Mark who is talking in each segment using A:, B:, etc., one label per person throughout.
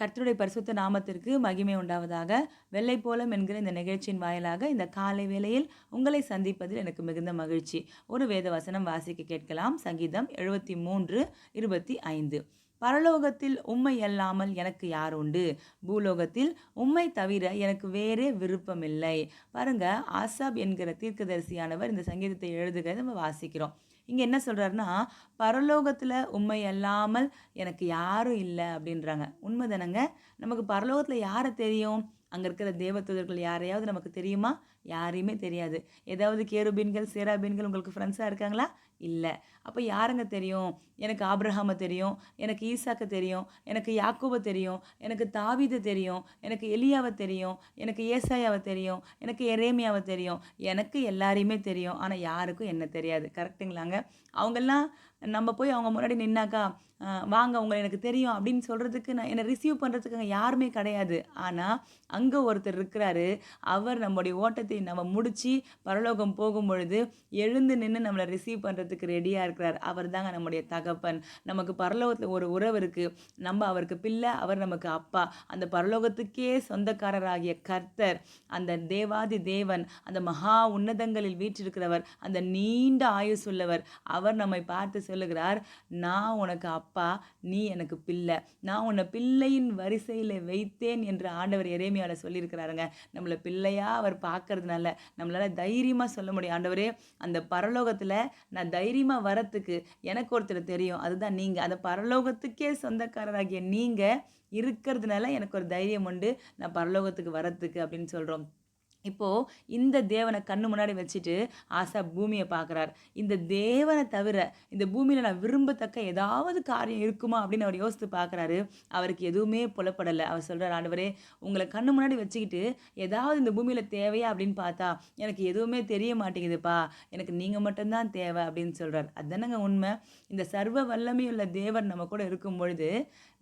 A: கர்த்தருடைய பரிசுத்த நாமத்திற்கு மகிமை உண்டாவதாக. வெள்ளை போலம் என்கிற இந்த நிகழ்ச்சியின் வாயிலாக இந்த காலை வேளையில் உங்களை சந்திப்பதில் எனக்கு மிகுந்த மகிழ்ச்சி. ஒரு வேத வசனம் வாசிக்க கேட்கலாம். சங்கீதம் எழுபத்தி மூன்று இருபத்தி ஐந்து. பரலோகத்தில் உம்மை அல்லாமல் எனக்கு யார் உண்டு? பூலோகத்தில் உம்மை தவிர எனக்கு வேறே விருப்பமில்லை. பாருங்க ஆசாப் என்கிற தீர்க்கதரிசியானவர் இந்த சங்கீதத்தை எழுதுகிறத நம்ம வாசிக்கிறோம். இங்கே என்ன சொல்கிறாருன்னா பரலோகத்தில் உண்மை அல்லாமல் எனக்கு யாரும் இல்லை அப்படின்றாங்க. உண்மைதானங்க? நமக்கு பரலோகத்தில் யாரை தெரியும்? அங்கே இருக்கிற தேவதூதர்கள் யாரையாவது நமக்கு தெரியுமா? யாரையுமே தெரியாது. ஏதாவது கேருபீன்கள் சேராபீன்கள் உங்களுக்கு ஃப்ரெண்ட்ஸாக இருக்காங்களா? இல்லை. அப்போ யாருங்க தெரியும்? எனக்கு ஆப்ரஹாமை தெரியும் எனக்கு ஈசாக்கை தெரியும் எனக்கு யாக்கோபை தெரியும் எனக்கு தாவீதை தெரியும் எனக்கு எலியாவை தெரியும் எனக்கு ஏசாயாவை தெரியும் எனக்கு எரேமியாவை தெரியும். எனக்கு எல்லாரையுமே தெரியும். ஆனால் யாருக்கும் என்ன தெரியாது. கரெக்டுங்களாங்க அவங்கெல்லாம் நம்ம போய் அவங்க முன்னாடி நின்னாக்கா வாங்க உங்களை எனக்கு தெரியும் அப்படின்னு சொல்கிறதுக்கு நான் என்னை ரிசீவ் பண்ணுறதுக்கு அங்கே யாருமே கிடையாது. ஆனால் அங்கே ஒருத்தர் இருக்கிறாரு. அவர் நம்முடைய ஓட்டத்தை நம்ம முடித்து பரலோகம் போகும் பொழுது எழுந்து நின்று நம்மளை ரிசீவ் பண்ணுறது கொடுக்கறதுக்கு ரெடியாக இருக்கிறார். அவர் தாங்க நம்முடைய தகப்பன். நமக்கு பரலோகத்தில் ஒரு உறவு இருக்குது நம்ம அவருக்கு பிள்ளை அவர் நமக்கு அப்பா. அந்த பரலோகத்துக்கே சொந்தக்காரராகிய கர்த்தர் அந்த தேவாதி தேவன் அந்த மகா உன்னதங்களில் வீற்றிருக்கிறவர் அந்த நீண்ட ஆயுஸ் உள்ளவர் அவர் நம்மை பார்த்து சொல்லுகிறார் நான் உனக்கு அப்பா நீ எனக்கு பிள்ளை. நான் உன்னை பிள்ளையின் வரிசையில் வைத்தேன் என்று ஆண்டவர் எரேமியாவில் சொல்லியிருக்கிறாருங்க. நம்மளை பிள்ளையாக அவர் பார்க்கறதுனால நம்மளால் தைரியமாக சொல்ல முடியும். ஆண்டவரே அந்த பரலோகத்தில் நான் தைரியமாக வரத்துக்கு எனக்கு ஒருத்தர் தெரியும். அதுதான் நீங்கள் அந்த பரலோகத்துக்கே சொந்தக்காரராகிய நீங்கள் இருக்கிறதுனால எனக்கு ஒரு தைரியம் உண்டு. நான் பரலோகத்துக்கு வரத்துக்கு அப்படின்னு சொல்கிறோம் இப்போது இந்த தேவனை கண்ணு முன்னாடி வச்சுட்டு ஆசா பூமியை பார்க்குறார். இந்த தேவனை தவிர இந்த பூமியில் நான் விரும்பத்தக்க ஏதாவது காரியம் இருக்குமா அப்படின்னு அவர் யோசித்து பார்க்குறாரு. அவருக்கு எதுவுமே புலப்படலை. அவர் சொல்கிறார் ஆண்டவரே உங்களை கண்ணு முன்னாடி வச்சுக்கிட்டு ஏதாவது இந்த பூமியில் தேவையா? அப்படின்னு பார்த்தா எனக்கு எதுவுமே தெரிய மாட்டேங்குதுப்பா. எனக்கு நீங்கள் மட்டும்தான் தேவை அப்படின்னு சொல்கிறார் அதுதானங்க உண்மை. இந்த சர்வ வல்லமையுள்ள தேவர் நம்ம கூட இருக்கும் பொழுது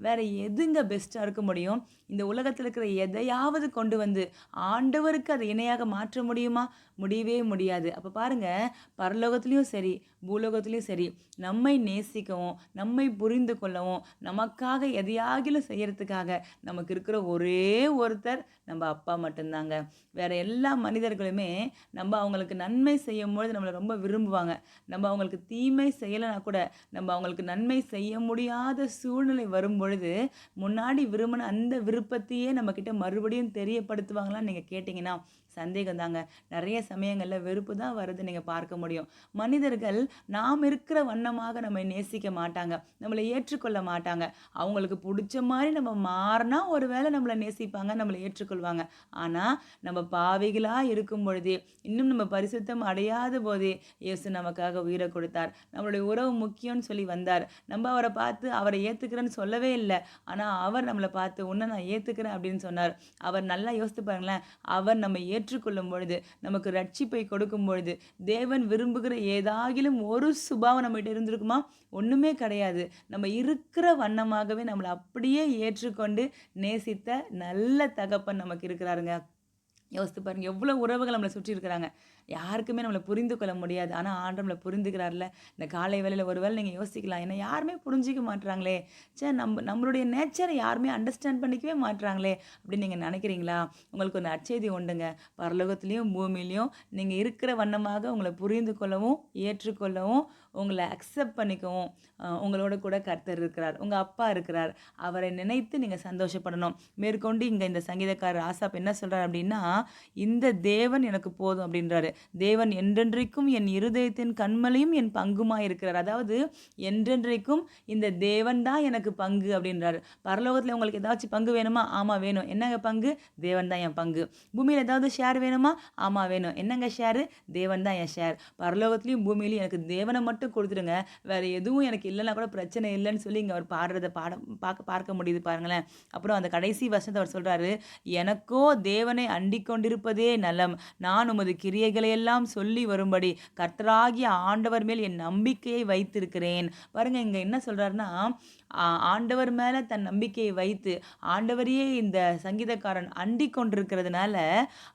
A: வேறு எதுங்க பெஸ்ட்டாக இருக்க முடியும்? இந்த உலகத்தில் இருக்கிற எதையாவது கொண்டு வந்து ஆண்டவருக்கு அதை இணையாக மாற்ற முடியுமா? முடியவே முடியாது. அப்போ பாருங்கள் பரலோகத்துலேயும் சரி பூலோகத்துலேயும் சரி நம்மை நேசிக்கவும் நம்மை புரிந்து கொள்ளவும் நமக்காக எதையாகிலும் செய்கிறதுக்காக நமக்கு இருக்கிற ஒரே ஒருத்தர் நம்ம அப்பா மட்டும்தாங்க. வேறு எல்லா மனிதர்களுமே நம்ம அவங்களுக்கு நன்மை செய்யும் பொழுது நம்மளை ரொம்ப விரும்புவாங்க. நம்ம அவங்களுக்கு தீமை செய்யலைனா கூட நம்ம அவங்களுக்கு நன்மை செய்ய முடியாத சூழ்நிலை வரும் பொழுது முன்னாடி விரும்பின அந்த விருப்பத்தையே நம்மக்கிட்ட மறுபடியும் தெரியப்படுத்துவாங்களான்னு நீங்கள் கேட்டிங்கன்னா சந்தேகம் தாங்க நிறைய சமயங்களில் வெறுப்பு தான் வருது நீங்கள் பார்க்க முடியும். மனிதர்கள் நாம் இருக்கிற வண்ணமாக நம்மை நேசிக்க மாட்டாங்க. நம்மளை ஏற்றுக்கொள்ள மாட்டாங்க. அவங்களுக்கு பிடிச்ச மாதிரி நம்ம மாறினா ஒரு வேளை நம்மளை நேசிப்பாங்க நம்மளை ஏற்றுக்கொள்வாங்க. ஆனால் நம்ம பாவிகளாக இருக்கும் பொழுதே இன்னும் நம்ம பரிசுத்தம் அடையாத போதே இயேசு நமக்காக உயிரை கொடுத்தார். நம்மளுடைய உறவு முக்கியம்னு சொல்லி வந்தார். நம்ம அவரை பார்த்து அவரை ஏற்றுக்கிறேன்னு சொல்லவே இல்லை. ஆனால் அவர் நம்மளை பார்த்து உன்னை நான் ஏற்றுக்கிறேன் அப்படின்னு சொன்னார். அவர் நல்லா யோசித்து பாருங்களேன். அவர் நம்ம ஏற்றுக்கொள்ளும் பொழுது நமக்கு ரட்சிப்பை கொடுக்கும் பொழுது தேவன் விரும்புகிற ஏதாகிலும் ஒரு சுபாவம் நம்மகிட்ட இருந்திருக்குமா? ஒன்றுமே கிடையாது. நம்ம இருக்கிற வண்ணமாகவே நம்மளை அப்படியே ஏற்றுக்கொண்டு நேசித்த நல்ல தகப்பன் நமக்கு இருக்கிறாருங்க. யோசித்து பாருங்க எவ்வளோ உறவுகள் நம்மளை சுற்றி இருக்கிறாங்க. யாருக்குமே நம்மளை புரிந்து கொள்ள முடியாது. ஆனால் ஆண்டு நம்மளை புரிந்துக்கிறார்ல இந்த காலை வேலையில் ஒரு வேளை நீங்கள் யோசிக்கலாம் ஏன்னா யாருமே புரிஞ்சிக்க மாட்றாங்களே. சே நம்ம நம்மளுடைய நேச்சரை யாருமே அண்டர்ஸ்டாண்ட் பண்ணிக்கவே மாட்றாங்களே அப்படின்னு நீங்கள் நினைக்கிறீங்களா? உங்களுக்கு ஒரு நற்செய்தி உண்டுங்க. பரலோகத்துலேயும் பூமியிலையும் நீங்கள் இருக்கிற வண்ணமாக உங்களை புரிந்து கொள்ளவும் ஏற்றுக்கொள்ளவும் உங்களை அக்செப்ட் பண்ணிக்கவும் உங்களோட கூட கர்த்தர் இருக்கிறார். உங்கள் அப்பா இருக்கிறார். அவரை நினைத்து நீங்கள் சந்தோஷப்படணும். மேற்கொண்டு இங்கே இந்த சங்கீதக்காரர் ஆசாப் என்ன சொல்கிறார் அப்படின்னா இந்த தேவன் எனக்கு போதும் அப்படின்றாரு. தேவன் என்றென்றைக்கும் என் இருதயத்தின் கண்மலையும் என் பங்குமாக இருக்கிறார். அதாவது என்றென்றைக்கும் இந்த தேவன் தான் எனக்கு பங்கு அப்படின்றாரு. பரலோகத்தில் உங்களுக்கு ஏதாச்சும் பங்கு வேணுமா? ஆமாம் வேணும். என்னங்க பங்கு? தேவன் தான் என் பங்கு. பூமியில் ஏதாவது ஷேர் வேணுமா? ஆமாம் வேணும். என்னங்க ஷேரு தேவன் தான் என் ஷேர் பரலோகத்துலேயும் பூமியிலையும் எனக்கு தேவனை மட்டும் கொடுத்துருங்க வேறு எதுவும் எனக்கு இல்லைன்னா கூட பிரச்சனை இல்லைன்னு சொல்லி இங்கே அவர் பாடுறத பாட பார்க்க பார்க்க முடியுது பாருங்களேன். அப்புறம் அந்த கடைசி வருஷத்தை அவர் சொல்கிறாரு எனக்கோ தேவனை அண்டிக் கொண்டிருப்பதே நலம். நான் உமது கிரியைகளையெல்லாம் சொல்லி வரும்படி கர்த்தராகிய ஆண்டவர் மேல் என் நம்பிக்கையை வைத்திருக்கிறேன். பாருங்க இங்க என்ன சொல்றாருன்னா ஆண்டவர் மேல தன் நம்பிக்கையை வைத்து ஆண்டவரையே இந்த சங்கீதக்காரன் அண்டி கொண்டிருக்கிறதுனால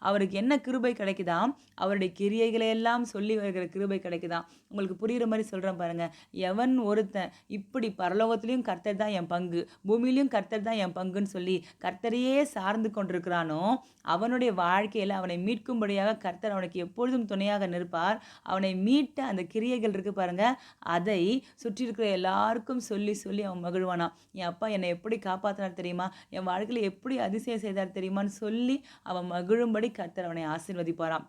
A: அவருக்கு என்ன கிருபை கிடைக்குதாம் அவருடைய கிரியைகளை எல்லாம் சொல்லி வருகிற கிருபை கிடைக்குதாம் உங்களுக்கு புரியுற மாதிரி சொல்கிறேன் பாருங்கள் எவன் ஒருத்தன் இப்படி பரலோகத்துலேயும் கர்த்தர் தான் என் பங்கு பூமியிலையும் கர்த்தர் தான் என் பங்குன்னு சொல்லி கர்த்தரையே சார்ந்து கொண்டிருக்கிறானோ அவனுடைய வாழ்க்கையில் அவனை மீட்கும்படியாக கர்த்தர் அவனுக்கு எப்பொழுதும் துணையாக நிற்பார். அவனை மீட்ட அந்த கிரியைகள் இருக்குது பாருங்கள் அதை சுற்றி இருக்கிற எல்லாருக்கும் சொல்லி சொல்லி அவன் மகிழ்வானான் என் அப்பா என்னை எப்படி காப்பாற்றினார் தெரியுமா? என் வாழ்க்கையில் எப்படி அதிசயம் செய்தார் தெரியுமான்னு சொல்லி அவன் மகிழும்படி கர்த்தர் அவனை ஆசீர்வதிப்பாராம்.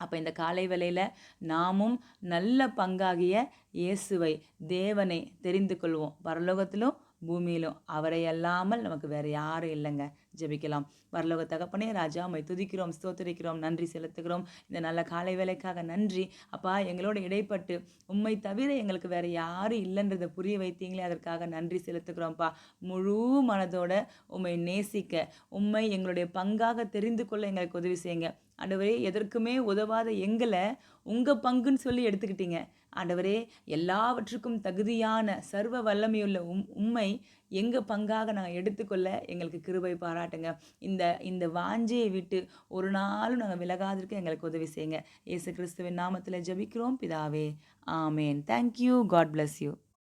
A: அப்போ இந்த காலை வேளையில் நாமும் நல்ல பங்காகிய இயேசுவை தேவனை தெரிந்து கொள்வோம். பரலோகத்திலும் பூமியிலும். அவரை அல்லாமல் நமக்கு வேறு யாரும் இல்லைங்க. ஜெபிக்கலாம். பரலோக தகப்பனே ராஜா உம்மை துதிக்கிறோம் ஸ்தோத்தரிக்கிறோம் நன்றி செலுத்துகிறோம். இந்த நல்ல காலை வேலைக்காக நன்றி. அப்பா எங்களோட இடைப்பட்டு உண்மை தவிர எங்களுக்கு வேறு யாரும் இல்லைன்றதை புரிய வைத்தீங்களே அதற்காக நன்றி செலுத்துகிறோம்ப்பா. முழு மனதோட உம்மை நேசிக்க உண்மை எங்களுடைய பங்காக தெரிந்து கொள்ள எங்களுக்கு உதவி செய்யுங்க. ஆண்டவரே எதற்குமே உதவாத எங்களை உங்கள் பங்குன்னு சொல்லி எடுத்துக்கிட்டீங்க. ஆண்டவரே எல்லாவற்றுக்கும் தகுதியான சர்வ வல்லமையுள்ள உம் உண்மை எங்கள் பங்காக நாங்கள் எடுத்துக்கொள்ள எங்களுக்கு கிருபை பாராட்டுங்க. இந்த இந்த வாஞ்சையை விட்டு ஒரு நாளும் நாங்கள் விலகாதிருக்க எங்களுக்கு உதவி செய்யுங்க. இயேசு கிறிஸ்துவின் நாமத்தில் ஜெபிக்கிறோம். பிதாவே ஆமேன். Thank you God bless you